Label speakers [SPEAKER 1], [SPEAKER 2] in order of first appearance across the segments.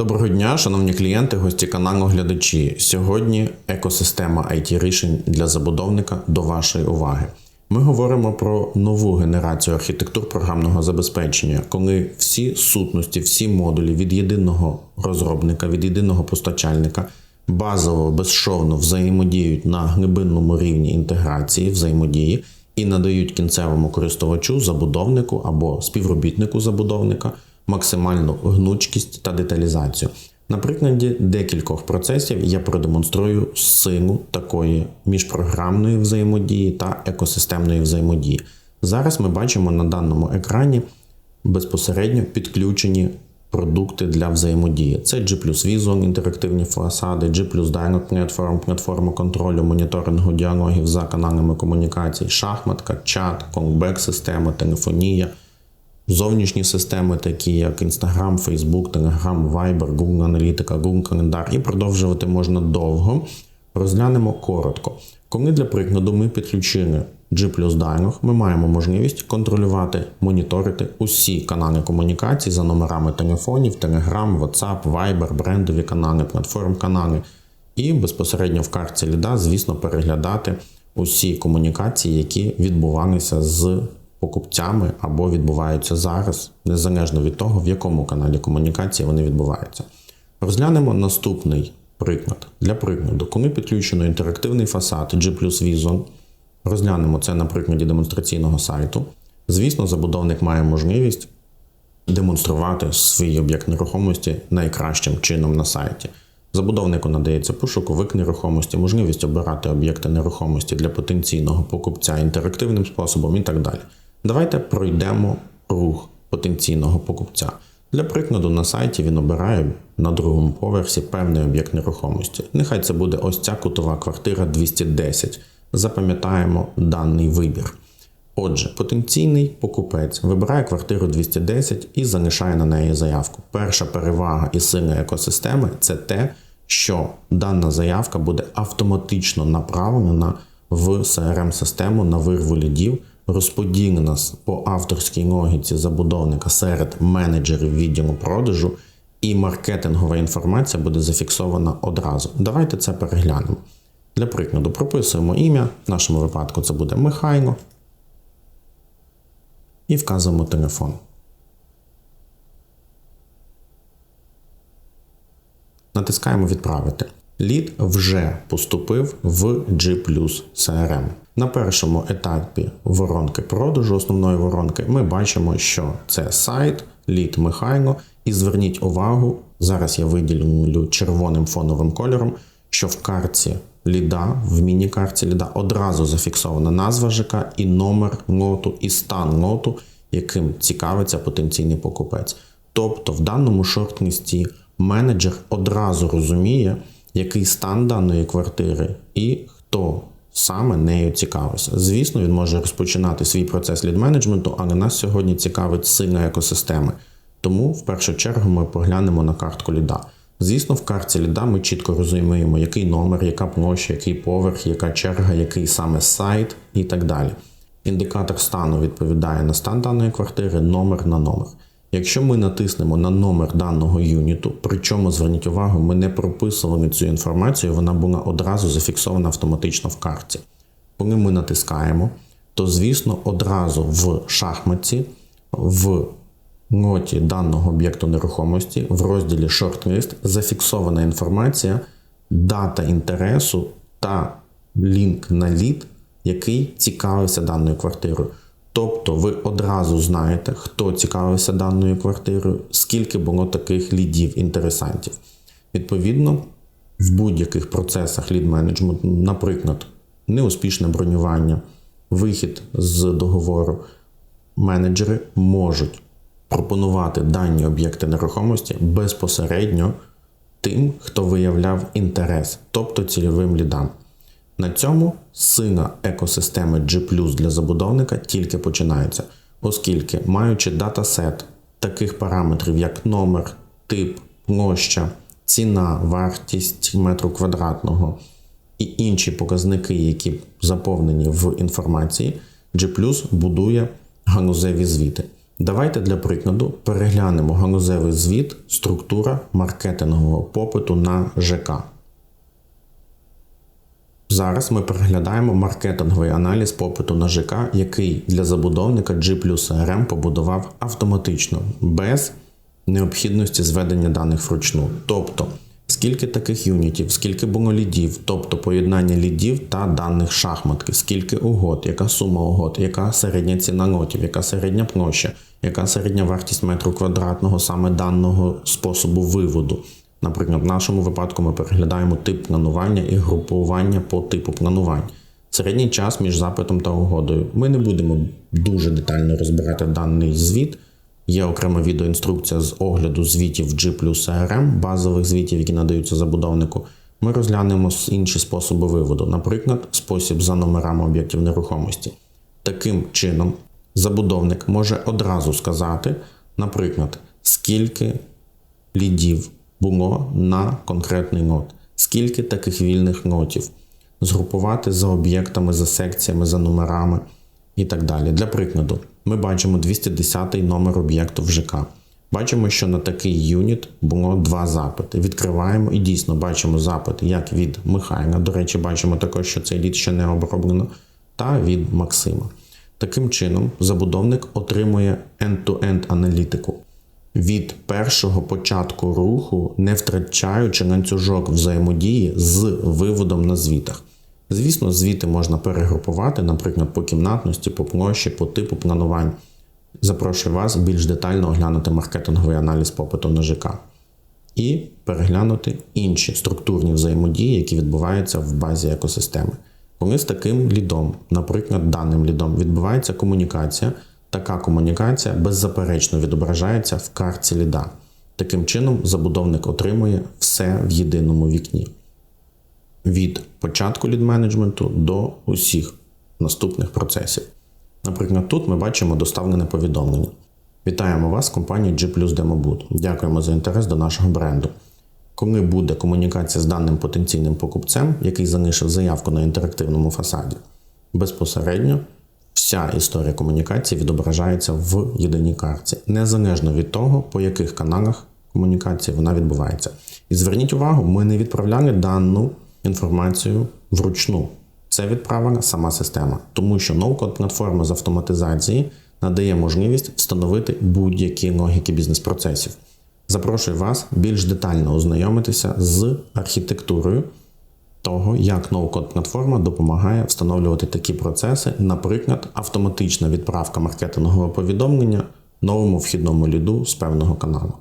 [SPEAKER 1] Доброго дня, шановні клієнти, гості каналу глядачі. Сьогодні екосистема it рішень для забудовника до вашої уваги. Ми говоримо про нову генерацію архітектур програмного забезпечення, коли всі сутності, всі модулі від єдиного розробника, від єдиного постачальника базово безшовно взаємодіють на глибинному рівні інтеграції взаємодії і надають кінцевому користувачу, забудовнику або співробітнику забудовника максимальну гнучкість та деталізацію. На прикладі декількох процесів я продемонструю силу такої міжпрограмної взаємодії та екосистемної взаємодії. Зараз ми бачимо на даному екрані безпосередньо підключені продукти для взаємодії. Це G Visual, інтерактивні фасади, G Dialog Platform, платформа контролю, моніторингу діалогів за каналами комунікацій, шахматка, чат, колбек система, телефонія. Зовнішні системи, такі як Instagram, Facebook, Telegram, Viber, Google Аналітика, Google Календар, і продовжувати можна довго. Розглянемо коротко. Коли для прикладу ми підключили G Dialog, ми маємо можливість контролювати, моніторити усі канали комунікації за номерами телефонів, Telegram, WhatsApp, Viber, брендові канали, платформ канали. І безпосередньо в карті ліда, звісно, переглядати усі комунікації, які відбувалися з покупцями або відбуваються зараз, незалежно від того, в якому каналі комунікації вони відбуваються. Розглянемо наступний приклад. Для прикладу, коли підключено інтерактивний фасад G Vision, розглянемо це на прикладі демонстраційного сайту. Звісно, забудовник має можливість демонструвати свій об'єкт нерухомості найкращим чином на сайті. Забудовнику надається пошуковик нерухомості, можливість обирати об'єкти нерухомості для потенційного покупця інтерактивним способом і так далі. Давайте пройдемо рух потенційного покупця. Для прикладу, на сайті він обирає на другому поверсі певний об'єкт нерухомості. Нехай це буде ось ця кутова квартира 210. Запам'ятаємо даний вибір. Отже, потенційний покупець вибирає квартиру 210 і залишає на неї заявку. Перша перевага і сила екосистеми це те, що дана заявка буде автоматично направлена в crm систему на вирву лідів розподілена по авторській логіці забудовника серед менеджерів відділу продажу, і маркетингова інформація буде зафіксована одразу. Давайте це переглянемо. Для прикладу, прописуємо ім'я, в нашому випадку це буде Михайло. І вказуємо телефон. Натискаємо Відправити. Лід вже поступив в G CRM. На першому етапі воронки продажу основної воронки ми бачимо, що це сайт, лід Михайло. І зверніть увагу, зараз я виділю червоним фоновим кольором, що в карті ліда, в міні-карті ліда одразу зафіксована назва ЖК і номер лоту, і стан лоту, яким цікавиться потенційний покупець. Тобто в даному шорт-листі менеджер одразу розуміє, який стан даної квартири і хто саме нею цікавився. Звісно, він може розпочинати свій процес лід-менеджменту, але нас сьогодні цікавить сильна екосистеми. Тому в першу чергу ми поглянемо на картку ліда. Звісно, в картці ліда ми чітко розуміємо, який номер, яка площа, який поверх, яка черга, який саме сайт і так далі. Індикатор стану відповідає на стан даної квартири, номер на номер. Якщо ми натиснемо на номер даного юніту, причому зверніть увагу, ми не прописували цю інформацію, вона була одразу зафіксована автоматично в карті. Коли ми натискаємо, то, звісно, одразу в шахматці, в ноті даного об'єкту нерухомості, в розділі Shortlist зафіксована інформація, дата інтересу та лінк на лід, який цікавився даною квартирою. Тобто ви одразу знаєте, хто цікавився даною квартирою, скільки було таких лідів інтересантів. Відповідно, в будь-яких процесах лід менеджменту, наприклад, неуспішне бронювання, вихід з договору, менеджери можуть пропонувати дані об'єкти нерухомості безпосередньо тим, хто виявляв інтерес, тобто цільовим лідам. На цьому сила екосистеми G для забудовника тільки починається, оскільки, маючи датасет таких параметрів, як номер, тип, площа, ціна, вартість метру квадратного і інші показники, які заповнені в інформації, G будує ганузеві звіти. Давайте для прикладу переглянемо галузевий звіт структура маркетингового попиту на ЖК. Зараз ми переглядаємо маркетинговий аналіз попиту на ЖК, який для забудовника G плюс CRM побудував автоматично, без необхідності зведення даних вручну. Тобто, скільки таких юнітів, скільки було лідів, тобто поєднання лідів та даних шахматки, скільки угод, яка сума угод, яка середня ціна лотів, яка середня площа, яка середня вартість метру квадратного саме даного способу виводу. Наприклад, в нашому випадку ми переглядаємо тип планування і групування по типу планувань. Середній час між запитом та угодою. Ми не будемо дуже детально розбирати даний звіт. Є окрема відеоінструкція з огляду звітів G CRM, базових звітів, які надаються забудовнику. Ми розглянемо інші способи виводу, наприклад, спосіб за номерами об'єктів нерухомості. Таким чином, забудовник може одразу сказати, наприклад, скільки лідів було на конкретний нот, скільки таких вільних нотів, згрупувати за об'єктами, за секціями, за номерами і так далі. Для прикладу, ми бачимо 210 номер об'єкту в ЖК. Бачимо, що на такий юніт було два запити. Відкриваємо і дійсно бачимо запит як від Михайла. До речі, бачимо також, що цей лід ще не оброблено, та від Максима. Таким чином, забудовник отримує end-to-end аналітику від першого початку руху, не втрачаючи ланцюжок взаємодії з виводом на звітах. Звісно, звіти можна перегрупувати, наприклад, по кімнатності, по площі, по типу планувань. Запрошую вас більш детально оглянути маркетинговий аналіз попиту на ЖК і переглянути інші структурні взаємодії, які відбуваються в базі екосистеми. Коли з таким лідом, наприклад, даним лідом, відбувається комунікація, така комунікація беззаперечно відображається в картці ліда. Таким чином, забудовник отримує все в єдиному вікні. Від початку лід-менеджменту до усіх наступних процесів. Наприклад, тут ми бачимо доставлене повідомлення. Вітаємо вас, компанія G Demobud. Дякуємо за інтерес до нашого бренду. Коли буде комунікація з даним потенційним покупцем, який залишив заявку на інтерактивному фасаді, безпосередньо вся історія комунікації відображається в єдиній картці, незалежно від того, по яких каналах комунікації вона відбувається. І зверніть увагу, ми не відправляли дану інформацію вручну. Це відправила сама система, тому що ноу-код платформа з автоматизації надає можливість встановити будь-які логіки бізнес-процесів. Запрошую вас більш детально ознайомитися з архітектурою того, як ноу-код платформа допомагає встановлювати такі процеси, наприклад, автоматична відправка маркетингового повідомлення новому вхідному ліду з певного каналу.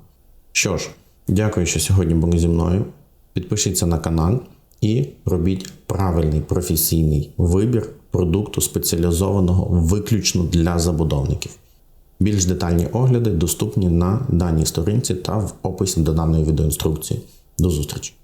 [SPEAKER 1] Що ж, дякую, що сьогодні були зі мною. Підпишіться на канал і робіть правильний професійний вибір продукту спеціалізованого виключно для забудовників. Більш детальні огляди доступні на даній сторінці та в описі до даної відеоінструкції. До зустрічі!